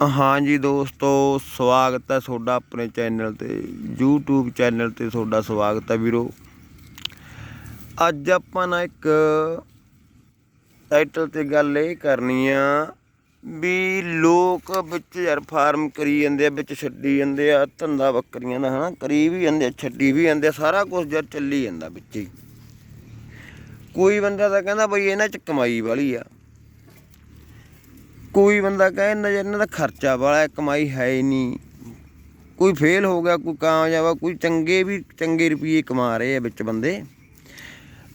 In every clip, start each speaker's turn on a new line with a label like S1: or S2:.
S1: ਹਾਂਜੀ ਦੋਸਤੋ, ਸਵਾਗਤ ਹੈ ਤੁਹਾਡਾ ਆਪਣੇ ਚੈਨਲ ਤੇ, YouTube ਚੈਨਲ ਤੇ ਤੁਹਾਡਾ ਸਵਾਗਤ ਹੈ ਵੀਰੋ। ਅੱਜ ਆਪਾਂ ਨਾ ਇੱਕ ਟਾਈਟਲ ਤੇ ਗੱਲ ਇਹ ਕਰਨੀ ਆ ਵੀ ਲੋਕ ਵਿੱਚ ਯਾਰ ਫਾਰਮ ਕਰੀ ਜਾਂਦੇ ਆ, ਵਿੱਚ ਛੱਡੀ ਜਾਂਦੇ ਆ, ਧੰਦਾ ਬੱਕਰੀਆਂ ਦਾ, ਹਨਾ? ਕਰੀ ਵੀ ਜਾਂਦੇ ਆ, ਛੱਡੀ ਵੀ ਜਾਂਦੇ ਆ, ਸਾਰਾ ਕੁਝ ਯਾਰ ਚੱਲੀ ਜਾਂਦਾ ਵਿੱਚ ਹੀ। ਕੋਈ ਬੰਦਾ ਤਾਂ ਕਹਿੰਦਾ ਬਈ ਇਹਨਾਂ ਚ ਕਮਾਈ ਵਾਲੀ ਆ। ਕੋਈ ਬੰਦਾ ਕਹਿੰਦਾ ਜੀ ਇਹਨਾਂ ਦਾ ਖਰਚਾ ਵਾਲਾ ਕਮਾਈ ਹੈ ਹੀ ਨਹੀਂ। ਕੋਈ ਫੇਲ ਹੋ ਗਿਆ, ਕੋਈ ਕਾਮਯਾਬ ਆ, ਕੋਈ ਚੰਗੇ ਵੀ ਚੰਗੇ ਰੁਪਏ ਕਮਾ ਰਹੇ ਆ ਵਿੱਚ ਬੰਦੇ।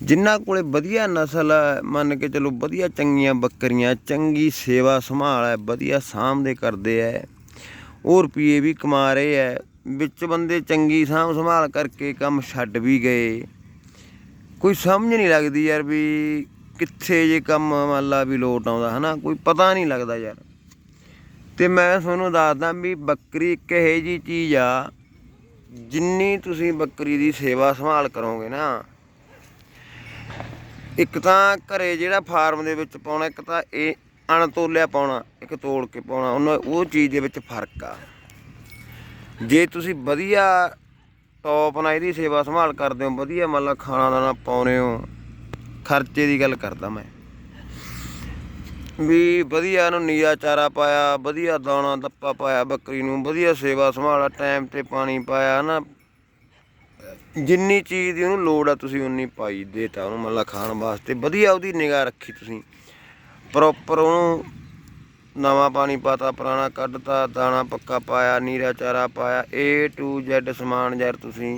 S1: ਜਿਨ੍ਹਾਂ ਕੋਲੇ ਵਧੀਆ ਨਸਲ ਆ, ਮੰਨ ਕੇ ਚਲੋ ਵਧੀਆ ਚੰਗੀਆਂ ਬੱਕਰੀਆਂ, ਚੰਗੀ ਸੇਵਾ ਸੰਭਾਲ ਹੈ, ਵਧੀਆ ਸਾਂਭਦੇ ਕਰਦੇ ਐ ਉਹ ਰੁਪਏ ਵੀ ਕਮਾ ਰਹੇ ਐ ਵਿੱਚ ਬੰਦੇ ਚੰਗੀ ਸਾਂਭ ਸੰਭਾਲ ਕਰਕੇ ਕੰਮ ਛੱਡ ਵੀ ਗਏ। ਕੋਈ ਸਮਝ ਨਹੀਂ ਲੱਗਦੀ ਯਾਰ ਵੀ ਕਿੱਥੇ ਜੇ ਕੰਮ ਮੰਨ ਲਾ ਵੀ ਲੋਟ ਆਉਂਦਾ, ਹਨਾ? ਕੋਈ ਪਤਾ ਨਹੀਂ ਲੱਗਦਾ ਯਾਰ। ਤੇ ਮੈਂ ਤੁਹਾਨੂੰ ਦੱਸਦਾ ਵੀ ਬੱਕਰੀ ਇੱਕ ਇਹੋ ਜੀ ਚੀਜ਼ ਆ, ਜਿੰਨੀ ਤੁਸੀਂ ਬੱਕਰੀ ਦੀ ਸੇਵਾ ਸੰਭਾਲ ਕਰੋਗੇ ਨਾ, ਇੱਕ ਤਾਂ ਘਰੇ ਜਿਹੜਾ ਫਾਰਮ ਦੇ ਵਿੱਚ ਪਾਉਣਾ, ਇੱਕ ਤਾਂ ਇਹ ਅਣਤੋਲਿਆ ਪਾਉਣਾ, ਇੱਕ ਤੋੜ ਕੇ ਪਾਉਣਾ, ਉਹਨਾਂ ਉਹ ਚੀਜ਼ ਦੇ ਵਿੱਚ ਫ਼ਰਕ ਆ। ਜੇ ਤੁਸੀਂ ਵਧੀਆ ਟੌਪ ਨਾਲ ਇਹਦੀ ਸੇਵਾ ਸੰਭਾਲ ਕਰਦੇ ਹੋ, ਵਧੀਆ ਮਤਲਬ ਖਾਣਾ ਦਾਣਾ ਪਾਉਨੇ ਹੋ ਖਰਚੇ ਦੀ ਗੱਲ ਕਰਦਾ ਮੈਂ। ਵੀ ਵਧੀਆ ਇਹਨੂੰ ਨੀਰਾ ਚਾਰਾ ਪਾਇਆ, ਵਧੀਆ ਦਾਣਾ ਦੱਪਾ ਪਾਇਆ ਬੱਕਰੀ ਨੂੰ, ਵਧੀਆ ਸੇਵਾ ਸੰਭਾਲਾ, ਟਾਈਮ ਤੇ ਪਾਣੀ ਪਾਇਆ ਨਾ ਜਿੰਨੀ ਚੀਜ਼ ਦੀ ਉਹਨੂੰ ਲੋੜ ਆ, ਤੁਸੀਂ ਉਨੀ ਪਾਈ ਦੇਤਾ ਉਹਨੂੰ ਮੰਨ ਖਾਣ ਵਾਸਤੇ। ਵਧੀਆ ਉਹਦੀ ਨਿਗਾਹ ਰੱਖੀ ਤੁਸੀਂ। ਪ੍ਰੋਪਰ ਉਹਨੂੰ ਨਵਾਂ ਪਾਣੀ ਪਾਤਾ, ਪੁਰਾਣਾ ਕੱਢਤਾ, ਦਾਣਾ ਪੱਕਾ ਪਾਇਆ, ਨੀਰਾ ਚਾਰਾ ਪਾਇਆ, A to Z ਸਮਾਨ ਯਾਰ ਤੁਸੀਂ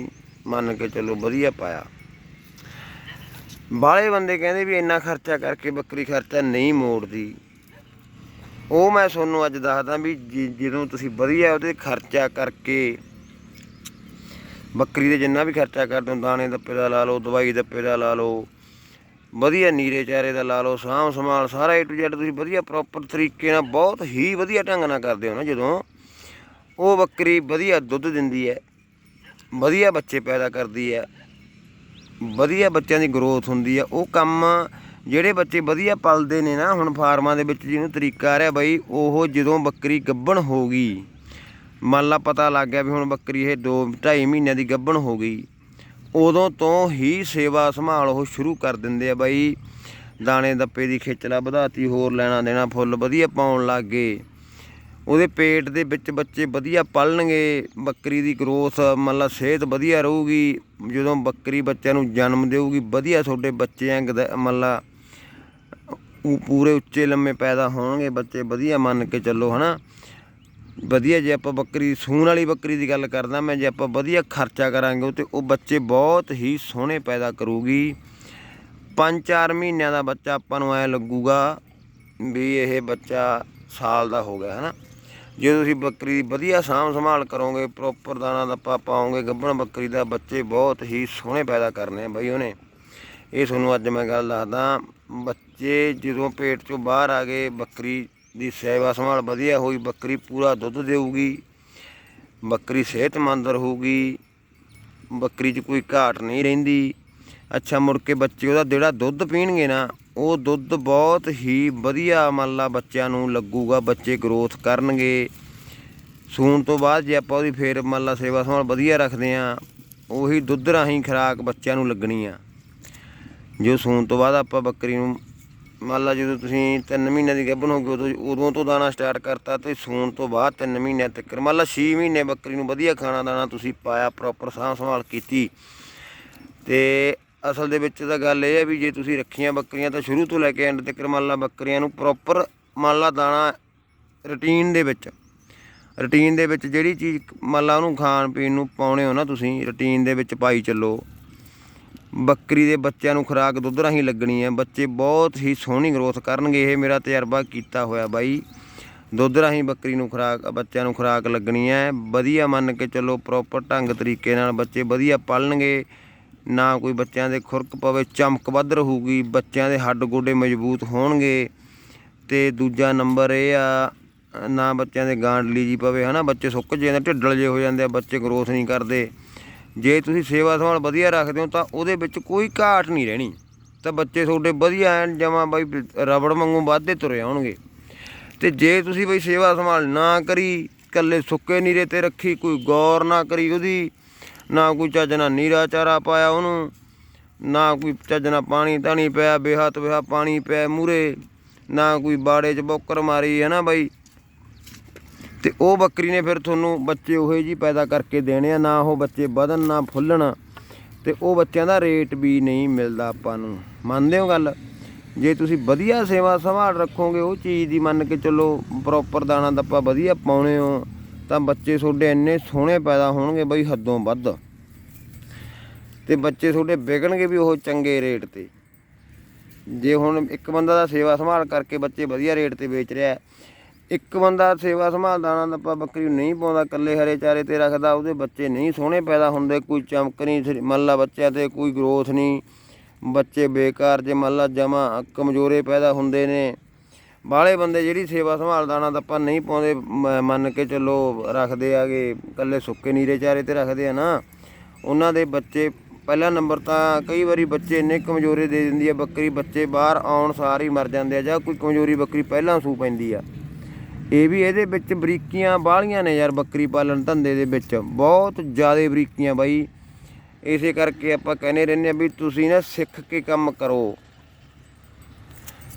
S1: ਮੰਨ ਕੇ ਚੱਲੋ ਵਧੀਆ ਪਾਇਆ। ਬਾਹਲੇ ਬੰਦੇ ਕਹਿੰਦੇ ਵੀ ਇੰਨਾ ਖਰਚਾ ਕਰਕੇ ਬੱਕਰੀ ਖਰਚਾ ਨਹੀਂ ਮੋੜਦੀ। ਉਹ ਮੈਂ ਤੁਹਾਨੂੰ ਅੱਜ ਦੱਸਦਾ ਵੀ ਜਿ- ਜਦੋਂ ਤੁਸੀਂ ਵਧੀਆ ਉਹਦੇ ਖਰਚਾ ਕਰਕੇ ਬੱਕਰੀ ਦੇ ਜਿੰਨਾ ਵੀ ਖਰਚਾ ਕਰਦੇ ਹੋ, ਦਾਣੇ ਦੱਪੇ ਦਾ ਲਾ ਲਓ, ਦਵਾਈ ਦੱਪੇ ਦਾ ਲਾ ਲਓ, ਵਧੀਆ ਨੀਰੇ ਚਾਰੇ ਦਾ ਲਾ ਲਓ, ਸਾਂਭ ਸੰਭਾਲ ਸਾਰਾ ਏ ਟੂ Z ਤੁਸੀਂ ਵਧੀਆ ਪ੍ਰੋਪਰ ਤਰੀਕੇ ਨਾਲ ਬਹੁਤ ਹੀ ਵਧੀਆ ਢੰਗ ਨਾਲ ਕਰਦੇ ਹੋ ਨਾ ਜਦੋਂ। ਉਹ ਬੱਕਰੀ ਵਧੀਆ ਦੁੱਧ ਦਿੰਦੀ ਹੈ, ਵਧੀਆ ਬੱਚੇ ਪੈਦਾ ਕਰਦੀ ਹੈ ਵਧੀਆ ਬੱਚਿਆਂ ਦੀ ਗਰੋਥ ਹੁੰਦੀ ਆ, ਉਹ ਕੰਮ ਜਿਹੜੇ ਬੱਚੇ ਵਧੀਆ ਪਲਦੇ ਨੇ ਨਾ, ਹੁਣ ਫਾਰਮਾਂ ਦੇ ਵਿੱਚ ਜਿਹਨੂੰ ਤਰੀਕਾ ਆ ਰਿਹਾ ਬਈ, ਉਹ ਜਦੋਂ ਬੱਕਰੀ ਗੱਭਣ ਹੋ ਗਈ, ਮੰਨ ਲਾ ਪਤਾ ਲੱਗ ਗਿਆ ਵੀ ਹੁਣ ਬੱਕਰੀ ਇਹ 2 2.5 ਮਹੀਨਿਆਂ ਦੀ ਗੱਭਣ ਹੋ ਗਈ, ਉਦੋਂ ਤੋਂ ਹੀ ਸੇਵਾ ਸੰਭਾਲ ਉਹ ਸ਼ੁਰੂ ਕਰ ਦਿੰਦੇ ਆ ਬਾਈ ਦਾਣੇ ਦੱਪੇ ਦੀ ਖੇਚਲਾ ਵਧਾਤੀ ਹੋਰ ਲੈਣਾ ਦੇਣਾ ਫੁੱਲ ਵਧੀਆ ਪਾਉਣ ਲੱਗ ਗਏ। ਉਹਦੇ ਪੇਟ ਦੇ ਵਿੱਚ ਬੱਚੇ ਵਧੀਆ ਪਲਣਗੇ, ਬੱਕਰੀ ਦੀ ਗਰੋਥ ਮਤਲਬ ਸਿਹਤ ਵਧੀਆ ਰਹੂਗੀ, ਜਦੋਂ ਬੱਕਰੀ ਬੱਚਿਆਂ ਨੂੰ ਜਨਮ ਦੇਊਗੀ, ਵਧੀਆ ਤੁਹਾਡੇ ਬੱਚੇ ਆ ਗਦ- ਮੰਨ ਉਹ ਪੂਰੇ ਉੱਚੇ ਲੰਮੇ ਪੈਦਾ ਹੋਣਗੇ, ਬੱਚੇ ਵਧੀਆ ਮੰਨ ਕੇ ਚੱਲੋ, ਹਨਾ। ਵਧੀਆ ਜੇ ਆਪਾਂ ਬੱਕਰੀ, ਸੂਣ ਵਾਲੀ ਬੱਕਰੀ ਦੀ ਗੱਲ ਕਰਦਾ ਮੈਂ, ਜੇ ਆਪਾਂ ਵਧੀਆ ਖਰਚਾ ਕਰਾਂਗੇ ਉਹ ਤੇ ਉਹ ਬੱਚੇ ਬਹੁਤ ਹੀ ਸੋਹਣੇ ਪੈਦਾ ਕਰੂਗੀ। 5-4 ਮਹੀਨਿਆਂ ਦਾ ਬੱਚਾ ਆਪਾਂ ਨੂੰ ਐ ਲੱਗੂਗਾ ਵੀ ਇਹ ਬੱਚਾ ਸਾਲ ਦਾ ਹੋ ਗਿਆ, ਹਨਾ। ਜੇ ਤੁਸੀਂ ਬੱਕਰੀ ਦੀ ਵਧੀਆ ਸਾਂਭ ਸੰਭਾਲ ਕਰੋਗੇ ਪ੍ਰੋਪਰ ਦਾਣਾ ਦੱਪਾ ਪਾਓਗੇ, ਗੱਭਣ ਬੱਕਰੀ ਦਾ ਬੱਚੇ ਬਹੁਤ ਹੀ ਸੋਹਣੇ ਪੈਦਾ ਕਰਨੇ ਆ ਬਈ ਉਹਨੇ। ਇਹ ਤੁਹਾਨੂੰ ਅੱਜ ਮੈਂ ਗੱਲ ਦੱਸਦਾ, ਬੱਚੇ ਜਦੋਂ ਪੇਟ ਚੋਂ ਬਾਹਰ ਆ ਗਏ, ਬੱਕਰੀ ਦੀ ਸੇਵਾ ਸੰਭਾਲ ਵਧੀਆ ਹੋਈ, ਬੱਕਰੀ ਪੂਰਾ ਦੁੱਧ ਦੇਊਗੀ, ਬੱਕਰੀ ਸਿਹਤਮੰਦ ਰਹੂਗੀ, ਬੱਕਰੀ 'ਚ ਕੋਈ ਘਾਟ ਨਹੀਂ ਰਹਿੰਦੀ। ਅੱਛਾ, ਮੁੜ ਕੇ ਬੱਚੇ ਉਹਦਾ ਜਿਹੜਾ ਦੁੱਧ ਪੀਣਗੇ ਨਾ ਉਹ ਦੁੱਧ ਬਹੁਤ ਹੀ ਵਧੀਆ ਮੰਨ ਲਾ ਬੱਚਿਆਂ ਨੂੰ ਲੱਗੂਗਾ, ਬੱਚੇ ਗਰੋਥ ਕਰਨਗੇ। ਸੂਣ ਤੋਂ ਬਾਅਦ ਜੇ ਆਪਾਂ ਉਹਦੀ ਫੇਰ ਮੰਨ ਲਾ ਸੇਵਾ ਸੰਭਾਲ ਵਧੀਆ ਰੱਖਦੇ ਆ ਉਹੀ ਦੁੱਧ ਰਾਹੀਂ ਖੁਰਾਕ ਬੱਚਿਆਂ ਨੂੰ ਲੱਗਣੀ ਆ। ਜੋ ਸੂਣ ਤੋਂ ਬਾਅਦ ਆਪਾਂ ਬੱਕਰੀ ਨੂੰ ਮੰਨ ਲਾ ਜਦੋਂ ਤੁਸੀਂ 3 ਮਹੀਨਿਆਂ ਦੀ ਗੱਭਣ ਹੋ ਗਈ ਉਦੋਂ ਉਦੋਂ ਤੋਂ ਦਾਣਾ ਸਟਾਰਟ ਕਰਤਾ ਤੇ ਸੂਣ ਤੋਂ ਬਾਅਦ 3 ਮਹੀਨਿਆਂ ਤੱਕ, ਮੰਨ ਲਾ 6 ਮਹੀਨੇ ਬੱਕਰੀ ਨੂੰ ਵਧੀਆ ਖਾਣਾ ਦਾਣਾ ਤੁਸੀਂ ਪਾਇਆ ਪ੍ਰੋਪਰ ਸਾਂਭ ਸੰਭਾਲ ਕੀਤੀ। ਤੇ ਅਸਲ ਦੇ ਵਿੱਚ ਤਾਂ ਗੱਲ ਇਹ ਹੈ ਵੀ ਜੇ ਤੁਸੀਂ ਰੱਖੀਆਂ ਬੱਕਰੀਆਂ ਤਾਂ ਸ਼ੁਰੂ ਤੋਂ ਲੈ ਕੇ ਐਂਡ ਤੱਕ ਮੰਨ ਲਾ ਬੱਕਰੀਆਂ ਨੂੰ ਪ੍ਰੋਪਰ ਮੰਨ ਲਾ ਦਾਣਾ ਰੁਟੀਨ ਦੇ ਵਿੱਚ। ਰੁਟੀਨ ਦੇ ਵਿੱਚ ਜਿਹੜੀ ਚੀਜ਼ ਮੰਨ ਲਾ ਉਹਨੂੰ ਖਾਣ ਪੀਣ ਨੂੰ ਪਾਉਣੇ ਹੋ ਨਾ ਤੁਸੀਂ ਰੁਟੀਨ ਦੇ ਵਿੱਚ ਪਾਈ ਚੱਲੋ। ਬੱਕਰੀ ਦੇ ਬੱਚਿਆਂ ਨੂੰ ਖੁਰਾਕ ਦੁੱਧ ਰਾਹੀਂ ਲੱਗਣੀ ਹੈ। ਬੱਚੇ ਬਹੁਤ ਹੀ ਸੋਹਣੀ ਗਰੋਥ ਕਰਨਗੇ, ਇਹ ਮੇਰਾ ਤਜਰਬਾ ਕੀਤਾ ਹੋਇਆ ਬਾਈ। ਦੁੱਧ ਰਾਹੀਂ ਬੱਕਰੀ ਨੂੰ ਖੁਰਾਕ, ਬੱਚਿਆਂ ਨੂੰ ਖੁਰਾਕ ਲੱਗਣੀ ਹੈ। ਵਧੀਆ ਮੰਨ ਕੇ ਚੱਲੋ ਪ੍ਰੋਪਰ ਢੰਗ ਤਰੀਕੇ ਨਾਲ ਬੱਚੇ ਵਧੀਆ ਪਲਣਗੇ। ਨਾ ਕੋਈ ਬੱਚਿਆਂ ਦੇ ਖੁਰਕ ਪਵੇ, ਚਮਕ ਵੱਧ ਰਹੂਗੀ, ਬੱਚਿਆਂ ਦੇ ਹੱਡ ਗੋਡੇ ਮਜ਼ਬੂਤ ਹੋਣਗੇ। ਤੇ ਦੂਜਾ ਨੰਬਰ ਇਹ ਆ, ਨਾ ਬੱਚਿਆਂ ਦੇ ਗਾਂਡਲੀ ਜੀ ਪਵੇ, ਹਨਾ, ਬੱਚੇ ਸੁੱਕ ਜਾਂਦੇ, ਢਿੱਡਲ ਜੇ ਹੋ ਜਾਂਦੇ ਆ, ਬੱਚੇ ਗਰੋਥ ਨਹੀਂ ਕਰਦੇ। ਜੇ ਤੁਸੀਂ ਸੇਵਾ ਸੰਭਾਲ ਵਧੀਆ ਰੱਖਦੇ ਹੋ, ਤਾਂ ਉਹਦੇ ਵਿੱਚ ਕੋਈ ਘਾਟ ਨਹੀਂ ਰਹਿਣੀ। ਤਾਂ ਬੱਚੇ ਤੁਹਾਡੇ ਵਧੀਆ ਐਨ ਜਮਾ ਬਾਈ ਰਬੜ ਵਾਂਗੂ ਵੱਧਦੇ ਤੁਰੇ ਆਉਣਗੇ। ਤੇ ਜੇ ਤੁਸੀਂ ਬਈ ਸੇਵਾ ਸੰਭਾਲ ਨਾ ਕਰੀ ਕੱਲੇ ਸੁੱਕੇ ਨੀਰੇ ਤੇ ਰੱਖੀ, ਕੋਈ ਗੌਰ ਨਾ ਕਰੀ ਉਹਦੀ ਨਾ ਕੋਈ ਚੱਜ ਨਾਲ ਨੀਰਾ ਚਾਰਾ ਪਾਇਆ ਉਹਨੂੰ, ਨਾ ਕੋਈ ਚੱਜ ਨਾਲ ਪਾਣੀ ਧਾਣੀ ਪਿਆ ਬੇਹੱਤ ਬਿਹਾ ਪਾਣੀ ਪਿਆ ਮੂਰੇ ਨਾ ਕੋਈ ਬਾੜੇ 'ਚ ਬੋਕਰ ਮਾਰੀ, ਹੈ ਨਾ ਬਾਈ? ਤੇ ਉਹ ਬੱਕਰੀ ਨੇ ਫਿਰ ਤੁਹਾਨੂੰ ਬੱਚੇ ਉਹੇ ਜੀ ਪੈਦਾ ਕਰਕੇ ਦੇਣੇ ਆ, ਨਾ ਉਹ ਬੱਚੇ ਵਧਣ, ਨਾ ਫੁੱਲਣ। ਤੇ ਉਹ ਬੱਚਿਆਂ ਦਾ ਰੇਟ ਵੀ ਨਹੀਂ ਮਿਲਦਾ ਆਪਾਂ ਨੂੰ। ਮੰਨਦੇ ਹੋ ਗੱਲ? ਜੇ ਤੁਸੀਂ ਵਧੀਆ ਸੇਵਾ ਸੰਭਾਲ ਰੱਖੋਗੇ, ਉਹ ਚੀਜ਼ ਦੀ ਮੰਨ ਕੇ ਚੱਲੋ ਪ੍ਰੋਪਰ ਦਾਣਾ ਦੱਪਾ ਵਧੀਆ ਪਾਉਣੇ ਹੋ ਤਾਂ ਬੱਚੇ ਤੁਹਾਡੇ ਇੰਨੇ ਸੋਹਣੇ ਪੈਦਾ ਹੋਣਗੇ ਬਈ ਹੱਦੋਂ ਵੱਧ। ਤੇ ਬੱਚੇ ਤੁਹਾਡੇ ਵਿਕਣਗੇ ਵੀ ਉਹ ਚੰਗੇ ਰੇਟ ਤੇ। ਜੇ ਹੁਣ ਇੱਕ ਬੰਦਾ ਦਾ ਸੇਵਾ ਸੰਭਾਲ ਕਰਕੇ ਬੱਚੇ ਵਧੀਆ ਰੇਟ ਤੇ ਵੇਚ ਰਿਹਾ, ਇੱਕ ਬੰਦਾ ਸੇਵਾ ਸੰਭਾਲ ਦਾਣਾ ਦੱਪਾ ਬੱਕਰੀ ਨਹੀਂ ਪਾਉਂਦਾ, ਇਕੱਲੇ ਹਰੇ ਚਾਰੇ ਤੇ ਰੱਖਦਾ, ਉਹਦੇ ਬੱਚੇ ਨਹੀਂ ਸੋਹਣੇ ਪੈਦਾ ਹੁੰਦੇ, ਕੋਈ ਚਮਕ ਨਹੀਂ, ਸਰੀ- ਮੰਨ ਲਾ ਬੱਚਿਆਂ ਤੇ ਕੋਈ ਗਰੋਥ ਨਹੀਂ। ਬੱਚੇ ਬੇਕਾਰ ਜੇ ਮੰਨ ਲਾ ਜਮਾ ਕਮਜ਼ੋਰੇ ਪੈਦਾ ਹੁੰਦੇ ਨੇ। ਬਾਹਲੇ ਬੰਦੇ ਜਿਹੜੀ ਸੇਵਾ ਸੰਭਾਲ ਦਾਣਾ ਆਪਾਂ ਨਹੀਂ ਪਾਉਂਦੇ, ਮ- ਮੰਨ ਕੇ ਚੱਲੋ ਰੱਖਦੇ ਆਗੇ, ਇਕੱਲੇ ਸੁੱਕੇ ਨੀਰੇ ਚਾਰੇ ਤੇ ਰੱਖਦੇ ਆ ਨਾ। ਉਹਨਾਂ ਦੇ ਬੱਚੇ, ਪਹਿਲਾ ਨੰਬਰ ਤਾਂ ਕਈ ਵਾਰੀ ਬੱਚੇ ਇੰਨੇ ਕਮਜ਼ੋਰੇ ਦੇ ਦਿੰਦੀ ਆ, ਬੱਕਰੀ ਬੱਚੇ ਬਾਹਰ ਆਉਣ ਸਾਰ ਹੀ ਮਰ ਜਾਂਦੇ ਆ, ਜਾਂ ਕੋਈ ਕਮਜ਼ੋਰੀ ਬੱਕਰੀ ਪਹਿਲਾਂ ਸੂ ਪੈਂਦੀ ਆ। ਇਹ ਵੀ ਇਹਦੇ ਵਿੱਚ ਬਰੀਕੀਆਂ ਬਾਹਲੀਆਂ ਨੇ ਯਾਰ ਬੱਕਰੀ ਪਾਲਣ ਧੰਦੇ ਦੇ ਵਿੱਚ, ਬਹੁਤ ਜ਼ਿਆਦਾ ਬਰੀਕੀਆਂ ਬਾਈ। ਇਸੇ ਕਰਕੇ ਆਪਾਂ ਕਹਿੰਦੇ ਰਹਿੰਦੇ ਆ ਵੀ ਤੁਸੀਂ ਨਾ ਸਿੱਖ ਕੇ ਕੰਮ ਕਰੋ।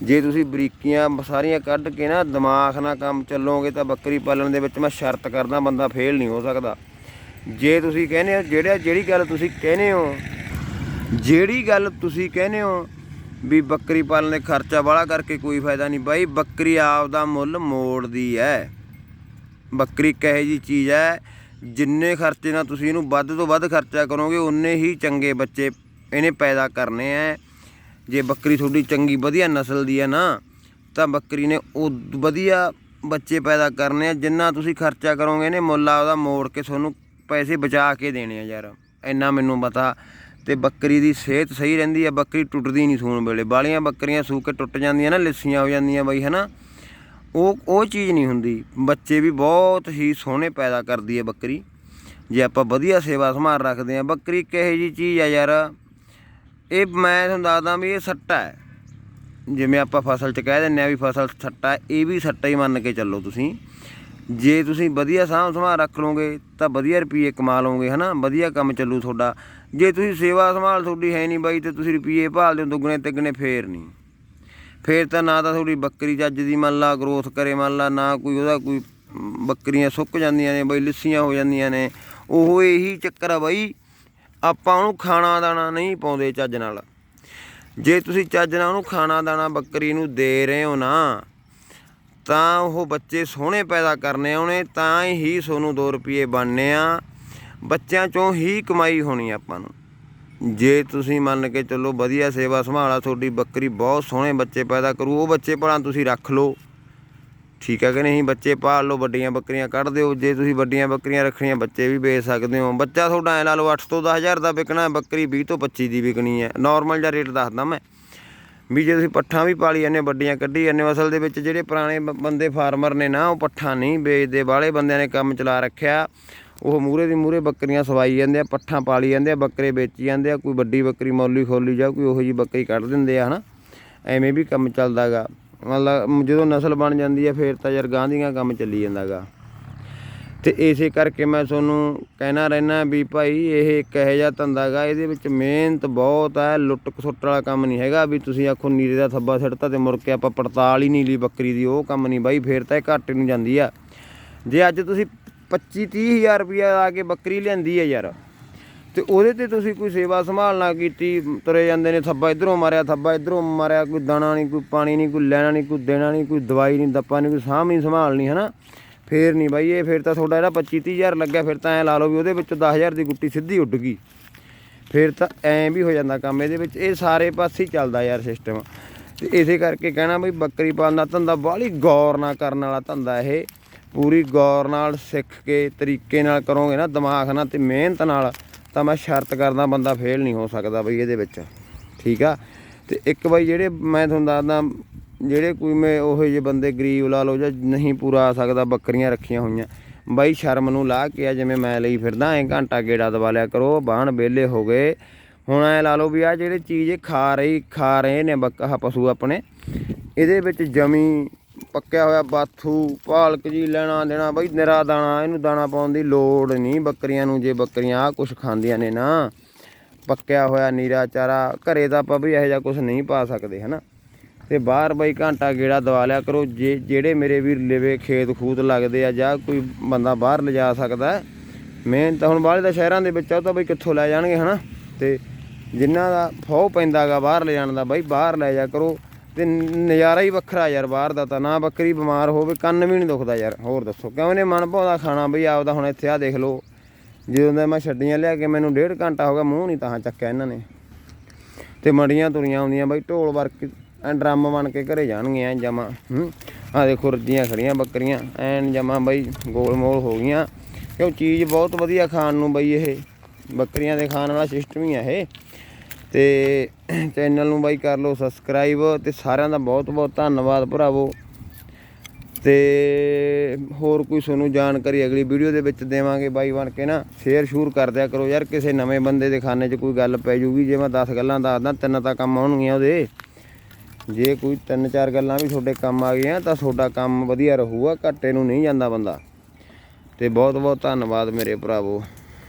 S1: ਜੇ ਤੁਸੀਂ ਬਰੀਕੀਆਂ ਸਾਰੀਆਂ ਕੱਢ ਕੇ ਨਾ ਦਿਮਾਗ ਨਾਲ ਕੰਮ ਚੱਲੋਗੇ ਤਾਂ ਬੱਕਰੀ ਪਾਲਣ ਦੇ ਵਿੱਚ ਮੈਂ ਸ਼ਰਤ ਕਰਦਾ ਬੰਦਾ ਫੇਲ ਨਹੀਂ ਹੋ ਸਕਦਾ। ਜੇ ਤੁਸੀਂ ਕਹਿੰਦੇ ਹੋ, ਜਿਹੜਾ ਜਿਹੜੀ ਗੱਲ ਤੁਸੀਂ ਕਹਿੰਦੇ ਹੋ, ਜਿਹੜੀ ਗੱਲ ਤੁਸੀਂ ਕਹਿੰਦੇ ਹੋ ਵੀ ਬੱਕਰੀ ਪਾਲਣ ਦੇ ਖਰਚਾ ਵਾਲਾ ਕਰਕੇ ਕੋਈ ਫਾਇਦਾ ਨਹੀਂ ਬਾਈ, ਬੱਕਰੀ ਆਪ ਦਾ ਮੁੱਲ ਮੋੜਦੀ ਹੈ ਬੱਕਰੀ ਕਹੇ ਜੀ ਚੀਜ਼ ਹੈ ਜਿੰਨੇ ਖਰਚੇ ਨਾਲ ਤੁਸੀਂ ਇਹਨੂੰ ਵੱਧ ਤੋਂ ਵੱਧ ਖਰਚਾ ਕਰੋਗੇ, ਉਨੇ ਹੀ ਚੰਗੇ ਬੱਚੇ ਇਹਨੇ ਪੈਦਾ ਕਰਨੇ ਆ ਜੇ ਬੱਕਰੀ ਤੁਹਾਡੀ ਚੰਗੀ ਵਧੀਆ ਨਸਲ ਦੀ ਹੈ ਨਾ, ਤਾਂ ਬੱਕਰੀ ਨੇ ਉਹ ਵਧੀਆ ਬੱਚੇ ਪੈਦਾ ਕਰਨੇ ਆ, ਜਿੰਨਾ ਤੁਸੀਂ ਖਰਚਾ ਕਰੋਗੇ ਨੇ ਮੁੱਲ ਉਹਦਾ ਮੋੜ ਕੇ ਤੁਹਾਨੂੰ ਪੈਸੇ ਬਚਾ ਕੇ ਦੇਣੇ ਆ ਯਾਰ। ਇੰਨਾ ਮੈਨੂੰ ਪਤਾ। ਤੇ ਬੱਕਰੀ ਦੀ ਸਿਹਤ ਸਹੀ ਰਹਿੰਦੀ ਆ, ਬੱਕਰੀ ਟੁੱਟਦੀ ਨਹੀਂ ਸੂਣ ਵੇਲੇ। ਬਾਲੀਆਂ ਬੱਕਰੀਆਂ ਸੂ ਕੇ ਟੁੱਟ ਜਾਂਦੀਆਂ ਨਾ, ਲਿੱਸੀਆਂ ਹੋ ਜਾਂਦੀਆਂ ਬਈ, ਹਨਾ? ਉਹ ਉਹ ਚੀਜ਼ ਨਹੀਂ ਹੁੰਦੀ। ਬੱਚੇ ਵੀ ਬਹੁਤ ਹੀ ਸੋਹਣੇ ਪੈਦਾ ਕਰਦੀ ਹੈ ਬੱਕਰੀ। ਜੇ ਆਪਾਂ ਵਧੀਆ ਸੇਵਾ ਸੰਭਾਲ ਰੱਖਦੇ ਆ, ਬੱਕਰੀ ਕਿਹੋ ਜੀ ਚੀਜ਼ ਆ ਯਾਰ? ਇਹ ਮੈਂ ਤੁਹਾਨੂੰ ਦੱਸਦਾ ਵੀ ਇਹ ਸੱਟਾ ਹੈ। ਜਿਵੇਂ ਆਪਾਂ ਫਸਲ 'ਚ ਕਹਿ ਦਿੰਨੇ ਆ ਵੀ ਫਸਲ ਸੱਟਾ ਇਹ ਵੀ ਸੱਟਾ ਹੀ ਮੰਨ ਕੇ ਚੱਲੋ ਤੁਸੀਂ। ਜੇ ਤੁਸੀਂ ਵਧੀਆ ਸਾਂਭ ਸੰਭਾਲ ਰੱਖ ਲਓਗੇ ਤਾਂ ਵਧੀਆ ਰੁਪਏ ਕਮਾ ਲਓਗੇ, ਹਨਾ? ਵਧੀਆ ਕੰਮ ਚੱਲੂ ਤੁਹਾਡਾ। ਜੇ ਤੁਸੀਂ ਸੇਵਾ ਸੰਭਾਲ ਤੁਹਾਡੀ ਹੈ ਨਹੀਂ ਬਾਈ ਤੇ ਤੁਸੀਂ ਰੁਪਏ ਭਾਲਦੇ ਹੋ, ਦੁੱਗਣੇ ਤਿੱਗਣੇ ਫੇਰ ਨਹੀਂ। ਫੇਰ ਤਾਂ ਨਾ ਤਾਂ ਤੁਹਾਡੀ ਬੱਕਰੀ ਚੱਜ ਦੀ ਮੰਨ ਲਾ ਗਰੋਥ ਕਰੇ ਮੰਨ ਲਾ, ਨਾ ਕੋਈ ਉਹਦਾ ਕੋਈ ਬੱਕਰੀਆਂ ਸੁੱਕ ਜਾਂਦੀਆਂ ਨੇ ਬਈ, ਲਿੱਸੀਆਂ ਹੋ ਜਾਂਦੀਆਂ ਨੇ। ਉਹ ਇਹੀ ਚੱਕਰ ਆ ਬਾਈ। ਆਪਾਂ ਉਹਨੂੰ ਖਾਣਾ ਦਾਣਾ ਨਹੀਂ ਪਾਉਂਦੇ ਚੱਜ ਨਾਲ। ਜੇ ਤੁਸੀਂ ਚੱਜ ਨਾਲ ਉਹਨੂੰ ਖਾਣਾ ਦਾਣਾ ਬੱਕਰੀ ਨੂੰ ਦੇ ਰਹੇ ਹੋ ਨਾ, ਤਾਂ ਉਹ ਬੱਚੇ ਸੋਹਣੇ ਪੈਦਾ ਕਰਨੇ ਉਹਨੇ ਤਾਂ ਹੀ ਤੁਹਾਨੂੰ 2 ਰੁਪਏ ਬਣਨੇ ਆ। ਬੱਚਿਆਂ ਚੋਂ ਹੀ ਕਮਾਈ ਹੋਣੀ ਆਪਾਂ ਨੂੰ। ਜੇ ਤੁਸੀਂ ਮੰਨ ਕੇ ਚੱਲੋ ਵਧੀਆ ਸੇਵਾ ਸੰਭਾਲਾ ਤੁਹਾਡੀ ਬੱਕਰੀ ਬਹੁਤ ਸੋਹਣੇ ਬੱਚੇ ਪੈਦਾ ਕਰੂ, ਉਹ ਬੱਚੇ ਭਲਾ ਤੁਸੀਂ ਰੱਖ ਲਓ। ਠੀਕ ਹੈ ਕਿ ਨਹੀਂ? ਬੱਚੇ ਪਾਲ ਲਓ ਵੱਡੀਆਂ ਬੱਕਰੀਆਂ ਕੱਢ ਦਿਓ। ਜੇ ਤੁਸੀਂ ਵੱਡੀਆਂ ਬੱਕਰੀਆਂ ਰੱਖਣੀਆਂ ਬੱਚੇ ਵੀ ਵੇਚ ਸਕਦੇ ਹੋ। ਬੱਚਾ ਤੁਹਾਡਾ ਐ ਲਾ ਲਓ 8 ਤੋਂ 10000 ਦਾ ਵਿਕਣਾ ਬੱਕਰੀ 20 ਤੋਂ 25 ਦੀ ਵਿਕਣੀ ਹੈ। ਨਾਰਮਲ ਜਿਹਾ ਰੇਟ ਦੱਸਦਾ ਮੈਂ। ਵੀ ਜੇ ਤੁਸੀਂ ਪੱਠਾਂ ਵੀ ਪਾਲੀ ਜਾਂਦੇ ਵੱਡੀਆਂ ਕੱਢੀ ਜਾਂਦੇ ਹੋ, ਅਸਲ ਦੇ ਵਿੱਚ ਜਿਹੜੇ ਪੁਰਾਣੇ ਬ- ਬੰਦੇ ਫਾਰਮਰ ਨੇ ਨਾ ਉਹ ਪੱਠਾਂ ਨਹੀਂ ਵੇਚਦੇ। ਬਾਹਲੇ ਬੰਦਿਆਂ ਨੇ ਕੰਮ ਚਲਾ ਰੱਖਿਆ। ਉਹ ਮੂਰੇ ਦੀ ਮੂਰੇ ਬੱਕਰੀਆਂ ਸਵਾਈ ਜਾਂਦੇ ਆ ਪੱਠਾਂ ਪਾਲੀ ਜਾਂਦੇ ਆ ਬੱਕਰੇ ਵੇਚੀ ਜਾਂਦੇ ਆ। ਕੋਈ ਵੱਡੀ ਬੱਕਰੀ ਮੌਲੀ ਖੋਲੀ ਜਾਂ ਕੋਈ ਉਹੋ ਜੀ ਬੱਕਰੀ ਕੱਢ ਦਿੰਦੇ ਆ ਹਨਾ। ਐਵੇਂ ਵੀ ਕੰਮ ਚੱਲਦਾਗਾ ਮਤਲਬ ਜਦੋਂ ਨਸਲ ਬਣ ਜਾਂਦੀ ਹੈ, ਫੇਰ ਤਾਂ ਯਾਰ ਗਾਂ ਦੀਆਂ ਕੰਮ ਚੱਲੀ ਜਾਂਦਾਗਾ। ਤੇ ਇਸੇ ਕਰਕੇ ਮੈਂ ਤੁਹਾਨੂੰ ਕਹਿਣਾ ਰਹਿਣਾ ਵੀ ਭਾਈ, ਇਹ ਇੱਕ ਇਹੋ ਜਿਹਾ ਧੰਦਾ ਗਾ ਇਹਦੇ ਵਿੱਚ ਮਿਹਨਤ ਬਹੁਤ ਹੈ ਲੁੱਟ ਖਸੁੱਟ ਵਾਲਾ ਕੰਮ ਨਹੀਂ ਹੈਗਾ ਵੀ ਤੁਸੀਂ ਆਖੋ ਨੀਰੇ ਦਾ ਥੱਬਾ ਸਿੱਟਤਾ ਤੇ ਮੁੜ ਕੇ ਆਪਾਂ ਪੜਤਾਲ ਹੀ ਨਹੀਂ ਲਈ ਬੱਕਰੀ ਦੀ, ਉਹ ਕੰਮ ਨਹੀਂ ਬਾਈ, ਫੇਰ ਤਾਂ ਇਹ ਘਾਟੇ ਨੂੰ ਜਾਂਦੀ ਆ। ਜੇ ਅੱਜ ਤੁਸੀਂ 25 30000 ਰੁਪਇਆ ਲਾ ਕੇ ਬੱਕਰੀ ਲਿਆਂਦੀ ਹੈ ਯਾਰ ਤੇ ਉਹਦੇ ਤੇ ਤੁਸੀਂ ਕੋਈ ਸੇਵਾ ਸੰਭਾਲ ਨਾ ਕੀਤੀ, ਤੁਰੇ ਜਾਂਦੇ ਨੇ ਥੱਬਾ ਇਧਰੋਂ ਮਾਰਿਆ, ਥੱਬਾ ਇਧਰੋਂ ਮਾਰਿਆ, ਕੋਈ ਦਾਣਾ ਨਹੀਂ, ਕੋਈ ਪਾਣੀ ਨਹੀਂ, ਕੋਈ ਲੈਣਾ ਨਹੀਂ, ਕੋਈ ਦੇਣਾ ਨਹੀਂ, ਕੋਈ ਦਵਾਈ ਨਹੀਂ, ਦੱਪਾ ਨਹੀਂ, ਕੋਈ ਸਾਂਭ ਨਹੀਂ ਸੰਭਾਲਣੀ ਹਨਾ? ਫੇਰ ਨਹੀਂ ਬਾਈ, ਇਹ ਫੇਰ ਤਾਂ ਤੁਹਾਡਾ ਜਿਹੜਾ 25 30000 ਲੱਗਿਆ, ਫਿਰ ਤਾਂ ਐ ਲਾ ਲਓ ਵੀ ਉਹਦੇ ਵਿੱਚੋਂ 10000 ਦੀ ਗੁੱਟੀ ਸਿੱਧੀ ਉੱਡ ਗਈ। ਫਿਰ ਤਾਂ ਐਂ ਵੀ ਹੋ ਜਾਂਦਾ ਕੰਮ ਇਹਦੇ ਵਿੱਚ, ਇਹ ਸਾਰੇ ਪਾਸੇ ਹੀ ਚੱਲਦਾ ਯਾਰ ਸਿਸਟਮ ਤੇ ਇਸੇ ਕਰਕੇ ਕਹਿਣਾ ਬਈ, ਬੱਕਰੀ ਪਾਲਣ ਦਾ ਧੰਦਾ ਬਾਹਲੀ ਗੌਰ ਨਾਲ ਕਰਨ ਵਾਲਾ ਧੰਦਾ ਇਹ। ਪੂਰੀ ਗੌਰ ਨਾਲ, ਸਿੱਖ ਕੇ, ਤਰੀਕੇ ਨਾਲ ਕਰੋਗੇ ਨਾ, ਦਿਮਾਗ ਨਾਲ ਤੇ ਮਿਹਨਤ ਨਾਲ ਤਾਂ ਮੈਂ ਸ਼ਰਤ ਕਰਦਾ ਬੰਦਾ ਫੇਲ ਨਹੀਂ ਹੋ ਸਕਦਾ ਬਈ ਇਹਦੇ ਵਿੱਚ। ਠੀਕ ਆ? ਤੇ ਇੱਕ ਬਾਈ ਜਿਹੜੇ ਮੈਂ ਤੁਹਾਨੂੰ ਦੱਸਦਾ, ਜਿਹੜੇ ਕੋਈ ਮੈਂ ਉਹੋ ਜਿਹੇ ਬੰਦੇ ਗਰੀਬ ਲਾ ਲਓ ਜਾਂ ਨਹੀਂ ਪੂਰਾ ਆ ਸਕਦਾ, ਬੱਕਰੀਆਂ ਰੱਖੀਆਂ ਹੋਈਆਂ। ਬਾਈ ਸ਼ਰਮ ਨੂੰ ਲਾ ਕੇ ਆ, ਜਿਵੇਂ ਮੈਂ ਲਈ ਫਿਰਦਾ, ਐ ਘੰਟਾ ਗੇੜਾ ਦਵਾ ਲਿਆ ਕਰੋ, ਬਾਹਣ ਵਿਹਲੇ ਹੋ ਗਏ। ਹੁਣ ਐ ਲਾ ਲਓ ਵੀ ਆ ਜਿਹੜੇ ਚੀਜ਼ ਖਾ ਰਹੀ, ਖਾ ਰਹੇ ਨੇ ਬੱਕ ਪਸ਼ੂ ਆਪਣੇ। ਇਹਦੇ ਵਿੱਚ ਜਮੀ ਪੱਕਿਆ ਹੋਇਆ ਬਾਥੂ, ਪਾਲਕ ਜੀ ਲੈਣਾ ਦੇਣਾ, ਬਈ ਨਿਰਾ ਦਾਣਾ, ਇਹਨੂੰ ਦਾਣਾ ਪਾਉਣ ਦੀ ਲੋੜ ਨਹੀਂ, ਬੱਕਰੀਆਂ ਨੂੰ ਜੇ ਬੱਕਰੀਆਂ ਆ ਕੁਝ ਖਾਂਦੀਆਂ ਨੇ ਨਾ, ਪੱਕਿਆ ਹੋਇਆ ਨੀਰਾ ਚਾਰਾ, ਘਰੇ ਤਾਂ ਆਪਾਂ ਵੀ ਇਹੋ ਜਿਹਾ ਕੁਝ ਨਹੀਂ ਪਾ ਸਕਦੇ, ਹਨਾ ਤੇ ਬਾਹਰ ਬਈ ਘੰਟਾ ਗੇੜਾ ਦਵਾ ਲਿਆ ਕਰੋ, ਜੇ, ਜਿਹੜੇ ਮੇਰੇ ਵੀਰ ਲਿਵੇ ਖੇਤ ਖੂਤ ਲੱਗਦੇ ਆ ਜਾਂ ਕੋਈ ਬੰਦਾ ਬਾਹਰ ਲਿਜਾ ਸਕਦਾ ਹੈ। ਮੇਨ ਤਾਂ ਹੁਣ ਬਾਹਲੇ ਦਾ ਸ਼ਹਿਰਾਂ ਦੇ ਵਿੱਚ ਆ, ਉਹ ਤਾਂ ਬਈ ਕਿੱਥੋਂ ਲੈ ਜਾਣਗੇ, ਹਨਾ ਤੇ ਜਿਨ੍ਹਾਂ ਦਾ ਫੋਹ ਪੈਂਦਾਗਾ ਬਾਹਰ ਲੈ ਜਾਣ ਦਾ, ਬਈ ਬਾਹਰ ਲੈ ਜਾ ਕਰੋ ਤੇ ਨਜ਼ਾਰਾ ਹੀ ਵੱਖਰਾ ਯਾਰ, ਬਾਹਰ ਦਾ ਤਾਂ ਨਾ ਬੱਕਰੀ ਬਿਮਾਰ ਹੋਵੇ, ਕੰਨ ਵੀ ਨਹੀਂ ਦੁਖਦਾ ਯਾਰ। ਹੋਰ ਦੱਸੋ, ਕਿਉਂ ਇਹਨੇ ਮਨ ਭਾਉਂਦਾ ਖਾਣਾ? ਬਈ ਆਪਦਾ ਹੁਣ ਇੱਥੇ ਆ ਦੇਖ ਲਓ। ਜਦੋਂ ਦਾ ਮੈਂ ਛੱਡੀਆਂ ਲਿਆ ਕੇ ਮੈਨੂੰ ਡੇਢ ਘੰਟਾ ਹੋ ਗਿਆ, ਮੂੰਹ ਨਹੀਂ ਤਾਂ ਚੱਕਿਆ ਇਹਨਾਂ ਨੇ। ਤੇ ਮੜੀਆਂ ਤੁਰੀਆਂ ਆਉਂਦੀਆਂ, ਬਈ ਢੋਲ ਵਰਕ, ਐਂ ਡਰਮ ਬਣ ਕੇ ਘਰੇ ਜਾਣਗੀਆਂ ਐ ਜਮਾ, ਹੂੰ। ਆ ਦੇਖੋ ਰੱਜੀਆਂ ਖੜੀਆਂ ਬੱਕਰੀਆਂ ਐਨ ਜਮਾ ਬਈ ਗੋਲ ਮੋਲ ਹੋ ਗਈਆਂ। ਕਿਉਂ ਚੀਜ਼ ਬਹੁਤ ਵਧੀਆ ਖਾਣ ਨੂੰ ਬਈ ਇਹ, ਬੱਕਰੀਆਂ ਦੇ ਖਾਣ ਵਾਲਾ ਸਿਸਟਮ ਹੀ ਆ ਇਹ। ਤੇ ਚੈਨਲ ਨੂੰ ਬਾਈ ਕਰ ਲਓ ਸਬਸਕ੍ਰਾਈਬ ਤੇ ਸਾਰਿਆਂ ਦਾ ਬਹੁਤ ਬਹੁਤ ਧੰਨਵਾਦ ਭਰਾਵੋ। ਤੇ ਹੋਰ ਕੋਈ ਤੁਹਾਨੂੰ ਜਾਣਕਾਰੀ ਅਗਲੀ ਵੀਡੀਓ ਦੇ ਵਿੱਚ ਦੇਵਾਂਗੇ ਬਾਈ ਬਣ ਕੇ ਨਾ ਸ਼ੇਅਰ ਸ਼ੂਰ ਕਰ ਦਿਆ ਕਰੋ ਯਾਰ, ਕਿਸੇ ਨਵੇਂ ਬੰਦੇ ਦੇ ਖਾਨੇ 'ਚ ਕੋਈ ਗੱਲ ਪੈ ਜੂਗੀ, ਜੇ ਮੈਂ 10 ਗੱਲਾਂ ਦੱਸਦਾ ਤਿੰਨ ਤਾਂ ਕੰਮ ਆਉਣਗੀਆਂ ਉਹਦੇ। ਜੇ ਕੋਈ ਤਿੰਨ ਚਾਰ ਗੱਲਾਂ ਵੀ ਤੁਹਾਡੇ ਕੰਮ ਆ ਗਈਆਂ, ਤਾਂ ਤੁਹਾਡਾ ਕੰਮ ਵਧੀਆ ਰਹੂਗਾ, ਘਾਟੇ ਨੂੰ ਨਹੀਂ ਜਾਂਦਾ ਬੰਦਾ। ਤੇ ਬਹੁਤ ਬਹੁਤ ਧੰਨਵਾਦ ਮੇਰੇ ਭਰਾਵੋ।